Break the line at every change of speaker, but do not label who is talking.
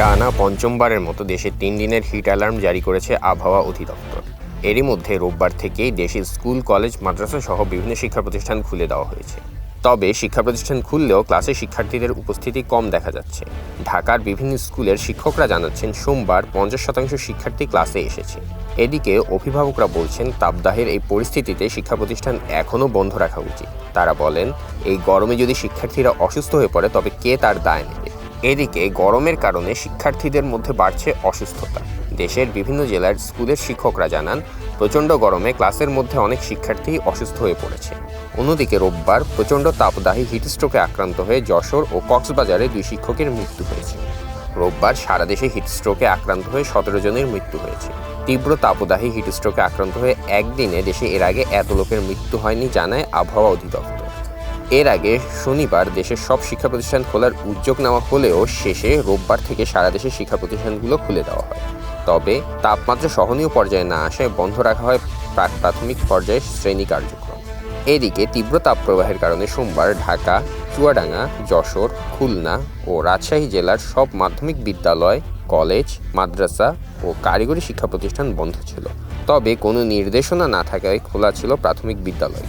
টানা পঞ্চমবারের মতো দেশে তিন দিনের হিট অ্যালার্ম জারি করেছে আবহাওয়া অধিদপ্তর। এরই মধ্যে রোববার থেকেই দেশের স্কুল, কলেজ, মাদ্রাসা সহ বিভিন্ন শিক্ষা প্রতিষ্ঠান খুলে দেওয়া হয়েছে। তবে শিক্ষা প্রতিষ্ঠান খুললেও ক্লাসে শিক্ষার্থীদের উপস্থিতি কম দেখা যাচ্ছে। ঢাকার বিভিন্ন স্কুলের শিক্ষকরা জানাচ্ছেন, সোমবার পঞ্চাশ শতাংশ শিক্ষার্থী ক্লাসে এসেছে। এদিকে অভিভাবকরা বলছেন, তাপদাহের এই পরিস্থিতিতে শিক্ষা প্রতিষ্ঠান এখনও বন্ধ রাখা উচিত। তারা বলেন, এই গরমে যদি শিক্ষার্থীরা অসুস্থ হয়ে পড়ে, তবে কে তার দায় নেবে? এদিকে গরমের কারণে শিক্ষার্থীদের মধ্যে বাড়ছে অসুস্থতা। দেশের বিভিন্ন জেলার স্কুলের শিক্ষকরা জানান, প্রচণ্ড গরমে ক্লাসের মধ্যে অনেক শিক্ষার্থী অসুস্থ হয়ে পড়েছে। অন্যদিকে রোববার প্রচণ্ড তাপদাহী হিটস্ট্রোকে আক্রান্ত হয়ে যশোর ও কক্সবাজারে দুই শিক্ষকের মৃত্যু হয়েছে। রোববার সারা দেশে হিটস্ট্রোকে আক্রান্ত হয়ে সতেরো জনের মৃত্যু হয়েছে। তীব্র তাপদাহী হিটস্ট্রোকে আক্রান্ত হয়ে একদিনে দেশে এর আগে এত লোকের মৃত্যু হয়নি জানায় আবহাওয়া অধিদপ্তর। এর আগে শনিবার দেশের সব শিক্ষা প্রতিষ্ঠান খোলার উদ্যোগ নেওয়া হলেও শেষে রোববার থেকে সারা দেশের শিক্ষা প্রতিষ্ঠানগুলো খুলে দেওয়া হয়। তবে তাপমাত্রা সহনীয় পর্যায়ে না আসায় বন্ধ রাখা হয় প্রাক প্রাথমিক পর্যায়ে শ্রেণি কার্যক্রম। এদিকে তীব্র তাপপ্রবাহের কারণে সোমবার ঢাকা, চুয়াডাঙ্গা, যশোর, খুলনা ও রাজশাহী জেলার সব মাধ্যমিক বিদ্যালয়, কলেজ, মাদ্রাসা ও কারিগরি শিক্ষা প্রতিষ্ঠান বন্ধ ছিল। তবে কোনো নির্দেশনা না থাকায় খোলা ছিল প্রাথমিক বিদ্যালয়